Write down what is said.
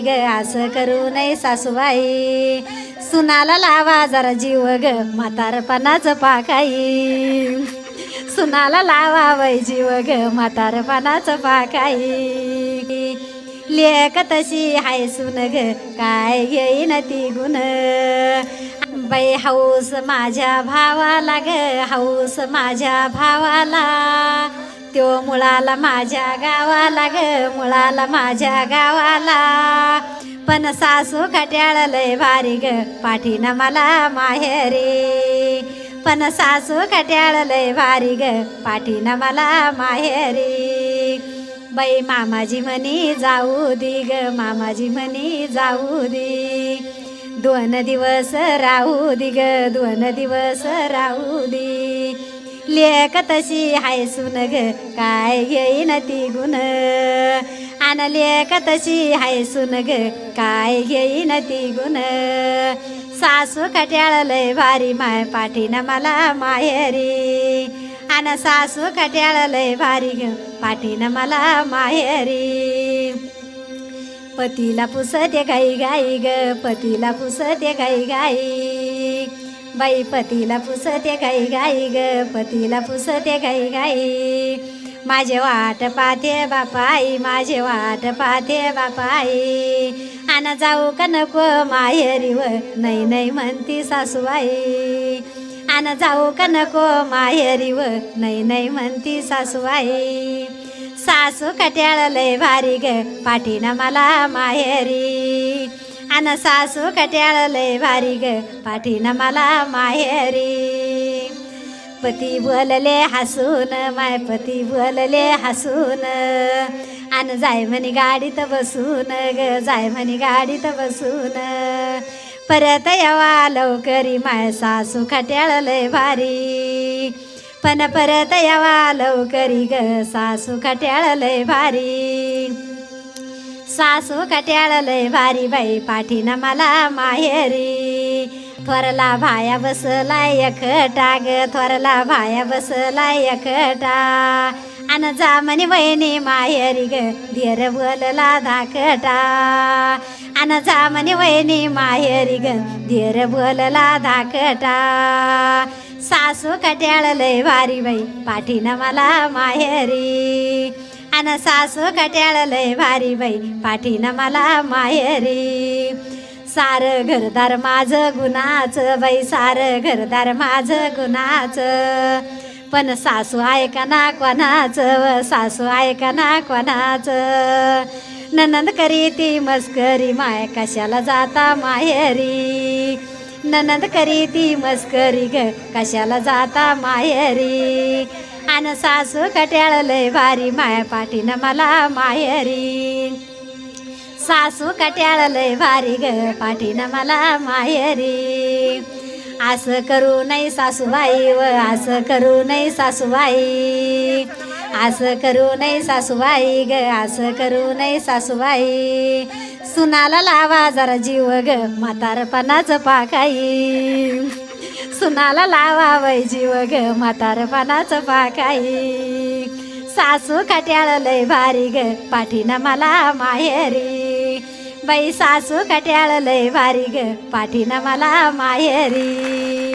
ग असं करू नये सासूबाई. सुनाला लावा जरा जीव ग म्हातारपणाचं पाकाई. सुनाला लावा वै जीव ग म्हातारपणाचं पाकाई. लेक तशी हाय सुन ग काय घेईन ती गुण. बाई हाऊस माझ्या भावाला ग हाऊस माझ्या भावाला. त्यो मुळाला माझ्या गावाला ग मुळाला माझ्या गावाला. पण सासू खट्याळ लय भारी ग पाठीनं मला माहेरी. पण सासू खट्याळ लय भारी ग पाठीनं मला माहेरी. बाई मामाजी म्हणी जाऊ दी ग मामाजी म्हणी जाऊ दी. दोन दिवस राहू दी ग दोन दिवस राहू दी. लेख तशी हाय सुन ग काय येईन ती गुण? आन लेख तशी हाय सुन ग काय येईन ती गुण? सासू कट्याळ लय भारी माय पाठीनं मला माहेरी. आन सासू कट्याळ लय भारी ग पाठीनं मला माहेरी. पतीला पुसते गाई गाई ग पतीला पुसते गाई गाई बाई पतीला पुसते गाई गाई ग पतीला पुसते गाई गाई. माझे वाट पाहते बापाई माझे वाट पाहते बापाई. आन जाऊ का नको माहेरीव नाही नाही म्हणती सासूबाई. आन जाऊ का नको माहेरी व नाही नाही म्हणती सासूबाई. सासू कट्याळ लय भारी ग पाठीनं मला माहेरी. मान सासू कट्याळले भारी ग पाठीनं मला माहेरी. पती बोलले हसून माय पती बोलले हसून. आन जाय म्हणी गाडीत बसून ग जाय म्हणी गाडीत बसून. परत यावा लवकरी माय सासू खट्याळले भारी पण परत यावा लवकरी ग सासू खट्याळले भारी सासू कट्याळ लय भारी बाई पाठीनं मला माहेरी. थोरला भाया बसलाय एकटा ग थोरला भाया बसलाय एकटा अन जा म्हणे वहिनी माहेरी ग धीर बोलला धाकटा. अन जा म्हणे वहिनी माहेरी ग धीर बोलला धाकटा. सासू कट्याळ लय भारी बाई पाठीनं मला माहेरी. आणि सासू कट्याळ लय भारी बाई. पाठीनं मला माहेरी सार घरदार माझं गुणाचं बाई. सार घरदार माझं गुणाचं. पण सासू ऐका ना कोणाचं? सासू ऐका ना कोणाचं? ननंद करी ती मस्करी. माय कशाला जाता माहेरी ननंद करी ती मस्करी. ग कशाला जाता माहेरी आन सासू कट्याळलय भारी माया पाठीनं मला माहेरी. सासू कट्याळलय भारी ग पाठीनं मला माहेरी. असं करू नाही सासूबाई व असं करू नाही सासूबाई. असं करू नाही सासूबाई ग असं करू नाही सासूबाई. सुनाला लावा जरा जीव ग म्हातारपणाचं पाकाई. सुनाला लावा वै जीव ग म्हातारपणाचं पाकाई सासू कट्याळ लय भारी ग पाठीनं मला माहेरी. बाई सासू कट्याळ लय भारी ग पाठीनं मला माहेरी.